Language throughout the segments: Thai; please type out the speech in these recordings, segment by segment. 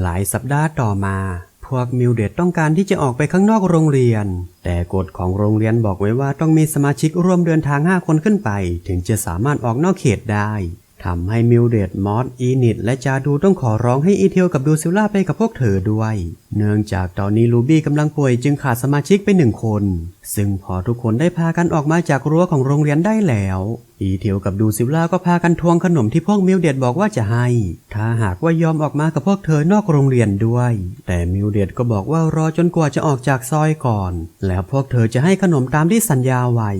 หลายสัปดาห์ต่อมา พวกมิวเดตต้องการที่จะออกไปข้างนอกโรงเรียน แต่กฎของโรงเรียนบอกไว้ว่าต้องมีสมาชิกร่วมเดินทาง 5 คนขึ้นไป ถึงจะสามารถออกนอกเขตได้ทำให้มิวเดตมอสอีนิดและจาดูต้องขอร้องให้อีเทลกับดูซิลล่าไปกับพวกเธอด้วย เนื่องจากตอนนี้ลูบี้กำลังป่วยจึงขาดสมาชิกไปหนึ่งคน ซึ่งพอทุกคนได้พากันออกมาจากรั้วของโรงเรียนได้แล้ว อีเทลกับดูซิลล่าก็พากันทวงขนมที่พวกมิวเดตบอกว่าจะให้ ถ้าหากว่ายอมออกมากับพวกเธอนอกโรงเรียนด้วย แต่มิวเดตก็บอกว่ารอจนกว่าจะออกจากซอยก่อน แล้วพวกเธอจะให้ขนมตามที่สัญญาไว้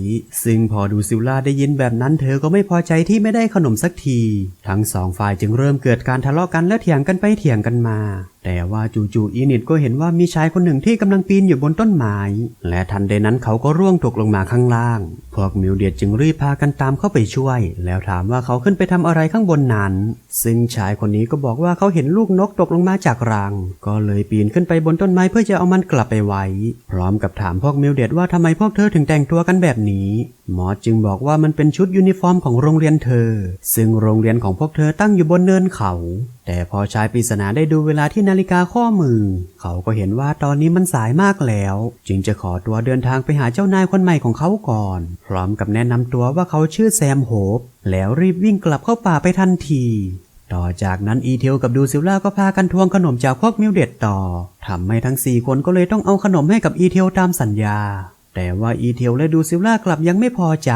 ซึ่งพอดูซิลล่าได้ยินแบบนั้นเธอก็ไม่พอใจที่ไม่ได้ขนมสักที ทั้งสองฝ่ายจึงเริ่มเกิดการทะเลาะกันและเถียงกันไปเถียงกันมาแต่ว่าจู่ๆอีนิดก็เห็นว่ามีชายคนหนึ่งที่กำลังปีนอยู่บนต้นไม้และทันใดนั้นเขาก็ร่วงตกลงมาข้างล่าง พวกมิวเดียดจึงรีบพากันตามเข้าไปช่วย แล้วถามว่าเขาขึ้นไปทำอะไรข้างบนนั้น ซึ่งชายคนนี้ก็บอกว่าเขาเห็นลูกนกตกลงมาจากรัง ก็เลยปีนขึ้นไปบนต้นไม้เพื่อจะเอามันกลับไปไว้ พร้อมกับถามพวกมิวเดียดว่าทำไมพวกเธอถึงแต่งตัวกันแบบนี้ หมอจึงบอกว่ามันเป็นชุดยูนิฟอร์มของโรงเรียนเธอ ซึ่งโรงเรียนของพวกเธอตั้งอยู่บนเนินเขา แต่พอชายปริศนาได้ดูเวลาที่นาฬิกาข้อมือ เขาก็เห็นว่าตอนนี้มันสายมากแล้ว จึงจะขอตัวเดินทางไปหาเจ้านายคนใหม่ของเขาก่อน พร้อมกับแนะนำตัวว่าเขาชื่อแซมโฮปแล้วรีบวิ่งกลับเข้าป่าไปทันทีต่อจากนั้นอีเทลกับดูซิลล่าก็พากันทวงขนมจากพวกมิวเดตต่อ ทำให้ทั้งสี่คนก็เลยต้องเอาขนมให้กับอีเทลตามสัญญา แต่ว่าอีเทลและดูซิลล่ากลับยังไม่พอใจ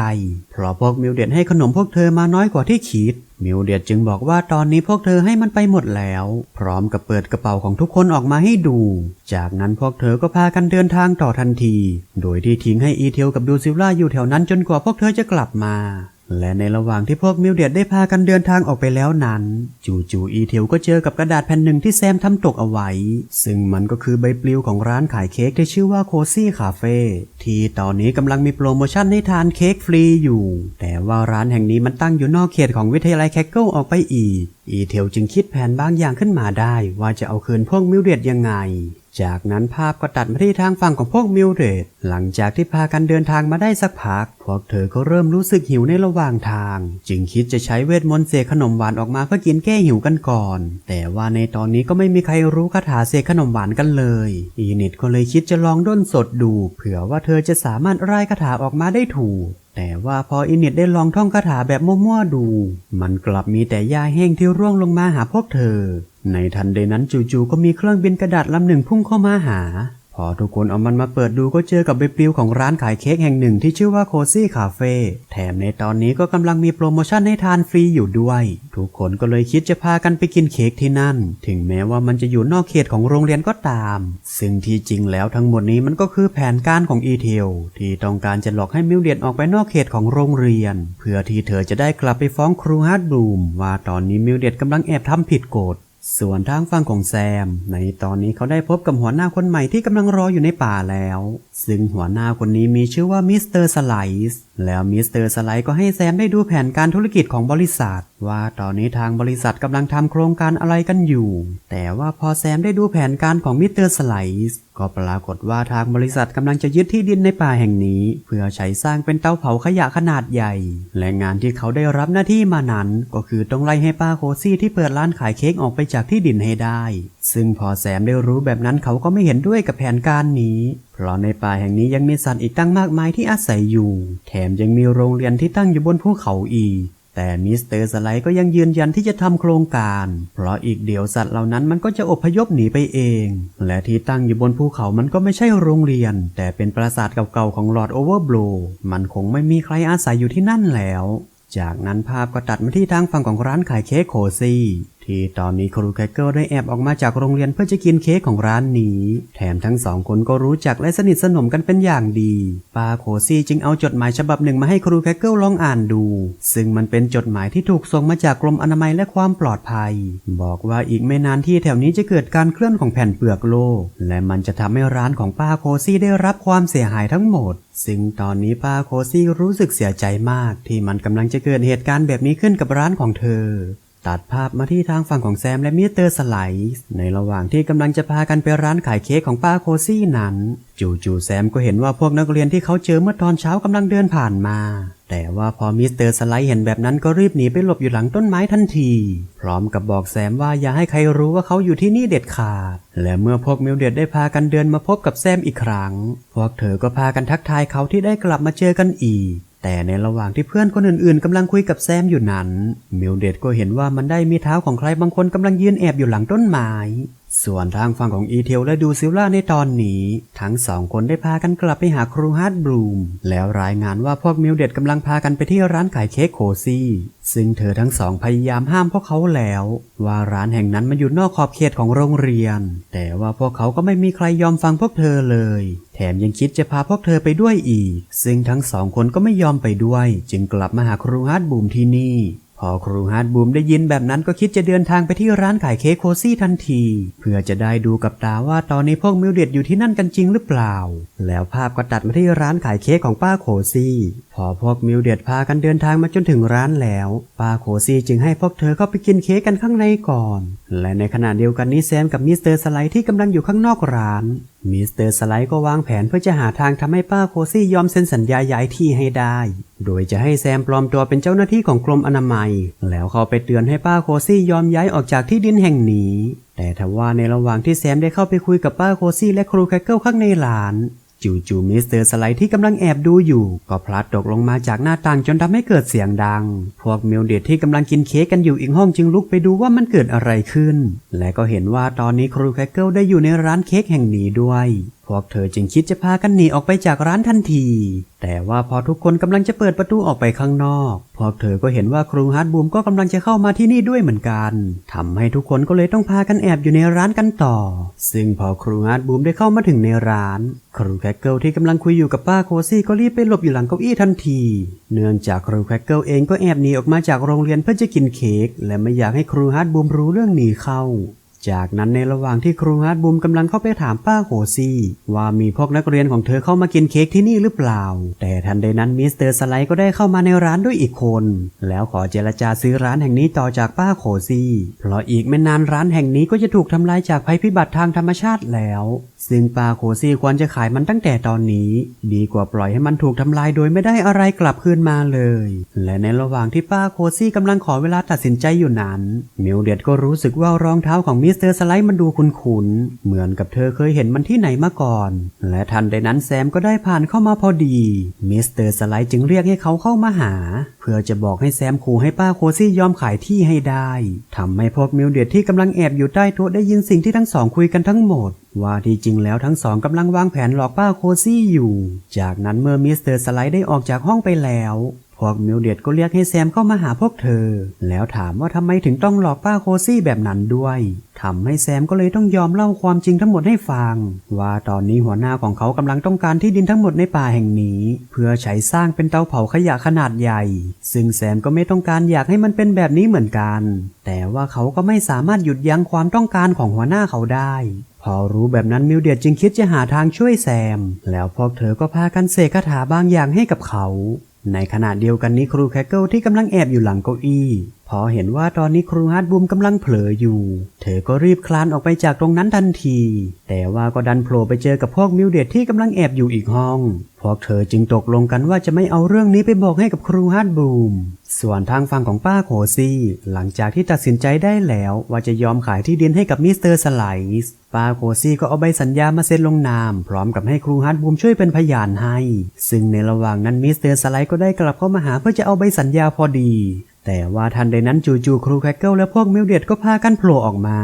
เพราะพวกมิวเดตให้ขนมพวกเธอมาน้อยกว่าที่คิดมิวเดียจึงบอกว่าตอนนี้พวกเธอให้มันไปหมดแล้ว พร้อมกับเปิดกระเป๋าของทุกคนออกมาให้ดู จากนั้นพวกเธอก็พากันเดินทางต่อทันที โดยที่ทิ้งให้อีเทลกับดูซิลล่าอยู่แถวนั้นจนกว่าพวกเธอจะกลับมา และในระหว่างที่พวกมิวเดียดได้พากันเดินทางออกไปแล้วนั้น จู่ๆอีเทลก็เจอกับกระดาษแผ่นหนึ่งที่แซมทำตกเอาไว้ ซึ่งมันก็คือใบปลิวของร้านขายเค้กที่ชื่อว่าโคซี่คาเฟ่ที่ตอนนี้กำลังมีโปรโมชั่นให้ทานเค้กฟรีอยู่ แต่ว่าร้านแห่งนี้มันตั้งอยู่นอกเขตของวิทยาลัยแคคเกิลออกไปอีก อีเทลจึงคิดแผนบางอย่างขึ้นมาได้ ว่าจะเอาคืนพวกมิวเดียดยังไง จากนั้นภาพก็ตัดมาที่ทางฝั่งของพวกมิลเดดหลังจากที่พากันเดินทางมาได้สักพัก พวกเธอก็เริ่มรู้สึกหิวในระหว่างทาง จึงคิดจะใช้เวทมนต์เสกขนมหวานออกมาเพื่อกินแก้หิวกันก่อน แต่ว่าในตอนนี้ก็ไม่มีใครรู้คาถาเสกขนมหวานกันเลย อีนิดก็เลยคิดจะลองด้นสดดู เผื่อว่าเธอจะสามารถร่ายคาถาออกมาได้ถูกแต่ว่าพออินิดได้ลองท่องคาถาแบบมั่วๆดู มันกลับมีแต่หญ้าแห้งที่ร่วงลงมาหาพวกเธอ ในทันใดนั้นจู่ๆก็มีเครื่องบินกระดาษลำหนึ่งพุ่งเข้ามาหา พอทุกคนเอามันมาเปิดดูก็เจอกับใบปลิวของร้านขายเค้กแห่งหนึ่งที่ชื่อว่าโคซี่คาเฟ่แถมในตอนนี้ก็กำลังมีโปรโมชั่นให้ทานฟรีอยู่ด้วย ทุกคนก็เลยคิดจะพากันไปกินเค้กที่นั่น ถึงแม้ว่ามันจะอยู่นอกเขตของโรงเรียนก็ตาม ซึ่งที่จริงแล้วทั้งหมดนี้มันก็คือแผนการของอีเทลที่ต้องการจะหลอกให้มิวเดียนออกไปนอกเขตของโรงเรียน เพื่อที่เธอจะได้กลับไปฟ้องครูฮาร์ดบลูมว่าตอนนี้มิวเดียนกำลังแอบทำผิดกฎ ส่วนทางฝั่งของแซม ในตอนนี้เขาได้พบกับหัวหน้าคนใหม่ที่กำลังรออยู่ในป่าแล้ว ซึ่งหัวหน้าคนนี้มีชื่อว่ามิสเตอร์สไลส์แล้วมิสเตอร์สไลส์ก็ให้แซมได้ดูแผนการธุรกิจของบริษัท ว่าตอนนี้ทางบริษัทกำลังทำโครงการอะไรกันอยู่ แต่ว่าพอแซมได้ดูแผนการของมิสเตอร์สไลส์ก็ปรากฏว่าทางบริษัทกำลังจะยึดที่ดินในป่าแห่งนี้ เพื่อใช้สร้างเป็นเตาเผาขยะขนาดใหญ่ และงานที่เขาได้รับหน้าที่มานั้น ก็คือต้องไล่ให้ป้าโคซี่ที่เปิดร้านขายเค้กออกไปจากที่ดินให้ได้ ซึ่งพอแซมได้รู้แบบนั้นเขาก็ไม่เห็นด้วยกับแผนการนี้เพราะในป่าแห่งนี้ยังมีสัตว์อีกตั้งมากมายที่อาศัยอยู่ แถมยังมีโรงเรียนที่ตั้งอยู่บนภูเขาอีก แต่มิสเตอร์สไลด์ก็ยังยืนยันที่จะทำโครงการ เพราะอีกเดี๋ยวสัตว์เหล่านั้นมันก็จะอพยพหนีไปเอง และที่ตั้งอยู่บนภูเขามันก็ไม่ใช่โรงเรียน แต่เป็นปราสาทเก่าๆของลอร์ดโอเวอร์โบลมันคงไม่มีใครอาศัยอยู่ที่นั่นแล้ว จากนั้นภาพก็ตัดมาที่ทางฝั่งของร้านขายเค้กโคซี่ ที่ตอนนี้ครูแคคเกิลได้แอบออกมาจากโรงเรียนเพื่อจะกินเค้กของร้านนี้ แถมทั้งสองคนก็รู้จักและสนิทสนมกันเป็นอย่างดีป้าโคซี่จึงเอาจดหมายฉบับหนึ่งมาให้ครูแคคเกิลลองอ่านดู ซึ่งมันเป็นจดหมายที่ถูกส่งมาจากกรมอนามัยและความปลอดภัย บอกว่าอีกไม่นานที่แถวนี้จะเกิดการเคลื่อนของแผ่นเปลือกโลก และมันจะทำให้ร้านของป้าโคซี่ได้รับความเสียหายทั้งหมด ซึ่งตอนนี้ป้าโคซี่รู้สึกเสียใจมาก ที่มันกำลังจะเกิดเหตุการณ์แบบนี้ขึ้นกับร้านของเธอ ตัดภาพมาที่ทางฝั่งของแซมและมิสเตอร์สไลซ์ในระหว่างที่กำลังจะพากันไปร้านขายเค้กของป้าโคซี่นั้น จู่ๆแซมก็เห็นว่าพวกนักเรียนที่เขาเจอเมื่อตอนเช้ากำลังเดินผ่านมา แต่ว่าพอมิสเตอร์สไลซ์เห็นแบบนั้นก็รีบหนีไปหลบอยู่หลังต้นไม้ทันที พร้อมกับบอกแซมว่าอย่าให้ใครรู้ว่าเขาอยู่ที่นี่เด็ดขาด และเมื่อพวกมิลเดดได้พากันเดินมาพบกับแซมอีกครั้ง พวกเธอก็พากันทักทายเขาที่ได้กลับมาเจอกันอีก แต่ในระหว่างที่เพื่อนคนอื่นๆกำลังคุยกับแซมอยู่นั้นมิวเดตก็เห็นว่ามันได้มีเท้าของใครบางคนกำลังยืนแอบอยู่หลังต้นไม้ ส่วนทางฝั่งของอีเทลและดูซิลล่าในตอนนี้ ทั้งสองคนได้พากันกลับไปหาครูฮาร์ดบลูม แล้วรายงานว่าพวกมิลเดดกำลังพากันไปที่ร้านขายเค้กโคซี่ ซึ่งเธอทั้งสองพยายามห้ามพวกเขาแล้ว ว่าร้านแห่งนั้นมันอยู่นอกขอบเขตของโรงเรียน แต่ว่าพวกเขาก็ไม่มีใครยอมฟังพวกเธอเลย แถมยังคิดจะพาพวกเธอไปด้วยอีก ซึ่งทั้งสองคนก็ไม่ยอมไปด้วย จึงกลับมาหาครูฮาร์ดบูมที่นี่ พอครูฮาร์ดบูมได้ยินแบบนั้นก็คิดจะเดินทางไปที่ร้านขายเค้กโคซี่ทันที เพื่อจะได้ดูกับตาว่าตอนนี้พวกมิลเดดอยู่ที่นั่นกันจริงหรือเปล่า แล้วภาพก็ตัดมาที่ร้านขายเค้กของป้าโคซี่ พอพวกมิลเดดพากันเดินทางมาจนถึงร้านแล้ว ป้าโคซี่จึงให้พวกเธอเข้าไปกินเค้กกันข้างในก่อน และในขณะเดียวกันนี้แซมกับมิสเตอร์สไลด์ที่กำลังอยู่ข้างนอกร้านมิสเตอร์สไลด์ก็วางแผนเพื่อจะหาทางทำให้ป้าโคซี่ยอมเซ็นสัญญาย้ายที่ให้ได้โดยจะให้แซมปลอมตัวเป็นเจ้าหน้าที่ของกรมอนามัย แล้วเข้าไปเตือนให้ป้าโคซี่ยอมย้ายออกจากที่ดินแห่งนี้ แต่ทว่าในระหว่างที่แซมได้เข้าไปคุยกับป้าโคซี่และครูแคคเกิลข้างในร้าน จู่ๆมิสเตอร์สไลด์ที่กำลังแอบดูอยู่ ก็พลัดตกลงมาจากหน้าต่างจนทำให้เกิดเสียงดัง พวกเมลเดดที่กำลังกินเค้กกันอยู่อีกห้องจึงลุกไปดูว่ามันเกิดอะไรขึ้น และก็เห็นว่าตอนนี้ครูแคคเกิลได้อยู่ในร้านเค้กแห่งนี้ด้วยพวกเธอจึงคิดจะพากันหนีออกไปจากร้านทันที แต่ว่าพอทุกคนกำลังจะเปิดประตูออกไปข้างนอก พวกเธอก็เห็นว่าครูฮาร์ดบูมก็กำลังจะเข้ามาที่นี่ด้วยเหมือนกันทำให้ทุกคนก็เลยต้องพากันแอบอยู่ในร้านกันต่อ ซึ่งพอครูฮาร์ดบูมได้เข้ามาถึงในร้าน ครูแคคเกิลที่กำลังคุยอยู่กับป้าโคซี่ก็รีบไปหลบอยู่หลังเก้าอี้ทันที เนื่องจากครูแคคเกิลเองก็แอบหนีออกมาจากโรงเรียนเพื่อจะกินเค้กและไม่อยากให้ครูฮาร์ดบูมรู้เรื่องหนีเข้า จากนั้นในระหว่างที่ครูฮาร์ดบูมกำลังเข้าไปถามป้าโคซี่ว่ามีพวกนักเรียนของเธอเข้ามากินเค้กที่นี่หรือเปล่า แต่ทันใดนั้นมิสเตอร์สไลด์ก็ได้เข้ามาในร้านด้วยอีกคน แล้วขอเจรจาซื้อร้านแห่งนี้ต่อจากป้าโคซี่เพราะอีกไม่นานร้านแห่งนี้ก็จะถูกทำลายจากภัยพิบัติทางธรรมชาติแล้ว ซึ่งป้าโคซี่ควรจะขายมันตั้งแต่ตอนนี้ ดีกว่าปล่อยให้มันถูกทำลายโดยไม่ได้อะไรกลับคืนมาเลย และในระหว่างที่ป้าโคซี่กำลังขอเวลาตัดสินใจอยู่นั้นมิลเดียดก็รู้สึกว่ารองเท้าของมิสสเตอร์สไลด์มันดูคุ้นๆ เหมือนกับเธอเคยเห็นมันที่ไหนมาก่อน และทันใดนั้นแซมก็ได้ผ่านเข้ามาพอดี มิสเตอร์สไลด์จึงเรียกให้เขาเข้ามาหา เพื่อจะบอกให้แซมขู่ให้ป้าโคซี่ยอมขายที่ให้ได้ ทำให้พวกมิลเดดที่กำลังแอบอยู่ใต้โต๊ะได้ยินสิ่งที่ทั้งสองคุยกันทั้งหมดว่าที่จริงแล้วทั้งสองกำลังวางแผนหลอกป้าโคซี่อยู่ จากนั้นเมื่อมิสเตอร์สไลด์ได้ออกจากห้องไปแล้ว วกมิลเดดก็เรียกให้แซมเข้ามาหาพวกเธอ แล้วถามว่าทำไมถึงต้องหลอกป้าโคซี่แบบนั้นด้วยทำให้แซมก็เลยต้องยอมเล่าความจริงทั้งหมดให้ฟัง ว่าตอนนี้หัวหน้าของเขากำลังต้องการที่ดินทั้งหมดในป่าแห่งนี้ เพื่อใช้สร้างเป็นเตาเผาขยะขนาดใหญ่ ซึ่งแซมก็ไม่ต้องการอยากให้มันเป็นแบบนี้เหมือนกัน แต่ว่าเขาก็ไม่สามารถหยุดยั้งความต้องการของหัวหน้าเขาได้พอรู้แบบนั้นมิลเดียดจึงคิดจะหาทางช่วยแซม แล้วพวกเธอก็พากันเสกคาถาบางอย่างให้กับเขา ในขณะเดียวกันนี้ครูแคเกิลที่กำลังแอบอยู่หลังเก้าอี้พอเห็นว่าตอนนี้ครูฮาร์ดบูมกำลังเผลออยู่ เธอก็รีบคลานออกไปจากตรงนั้นทันที แต่ว่าก็ดันโผล่ไปเจอกับพวกมิลเดดที่กำลังแอบอยู่อีกห้อง พวกเธอจึงตกลงกันว่าจะไม่เอาเรื่องนี้ไปบอกให้กับครูฮาร์ดบูม ส่วนทางฝั่งของป้าโคซี่ หลังจากที่ตัดสินใจได้แล้วว่าจะยอมขายที่ดินให้กับมิสเตอร์สไลซ์ป้าโคซี่ก็เอาใบสัญญามาเซ็นลงนาม พร้อมกับให้ครูฮาร์ดบูมช่วยเป็นพยานให้ ซึ่งในระหว่างนั้นมิสเตอร์สไลซ์ก็ได้กลับเข้ามาหาเพื่อจะเอาใบสัญญาพอดี แต่ว่าทันใดนั้นจู่ๆครูแคคเกิลและพวกมิลเดียดก็พากันโผล่ออกมา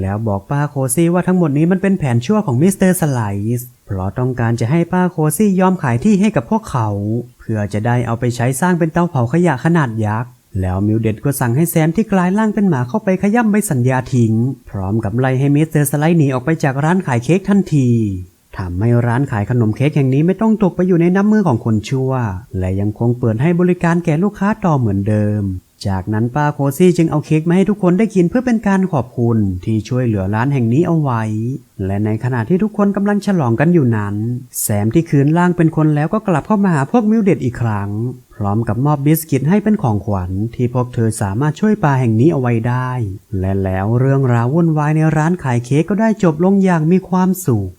แล้วบอกป้าโคซี่ว่าทั้งหมดนี้มันเป็นแผนชั่วของมิสเตอร์สไลซ์เพราะต้องการจะให้ป้าโคซี่ยอมขายที่ให้กับพวกเขา เพื่อจะได้เอาไปใช้สร้างเป็นเตาเผาขยะขนาดยักษ์แล้วมิลเดดก็สั่งให้แซมที่กลายร่างเป็นหมาเข้าไปขย้ำใบสัญญาทิ้ง พร้อมกับไล่ให้มิสเตอร์สไลด์หนีออกไปจากร้านขายเค้กทันที ทำให้ร้านขายขนมเค้กแห่งนี้ไม่ต้องตกไปอยู่ในน้ำมือของคนชั่ว และยังคงเปิดให้บริการแก่ลูกค้าต่อเหมือนเดิม จากนั้นป้าโคซี่จึงเอาเค้กมาให้ทุกคนได้กินเพื่อเป็นการขอบคุณที่ช่วยเหลือร้านแห่งนี้เอาไว้ และในขณะที่ทุกคนกำลังฉลองกันอยู่นั้น แซมที่คืนล่างเป็นคนแล้วก็กลับเข้ามาหาพวกมิวเด็ดอีกครั้ง พร้อมกับมอบบิสกิตให้เป็นของขวัญ ที่พวกเธอสามารถช่วยปลาแห่งนี้เอาไว้ได้ และแล้วเรื่องราววุ่นวายในร้านขายเค้กก็ได้จบลงอย่างมีความสุข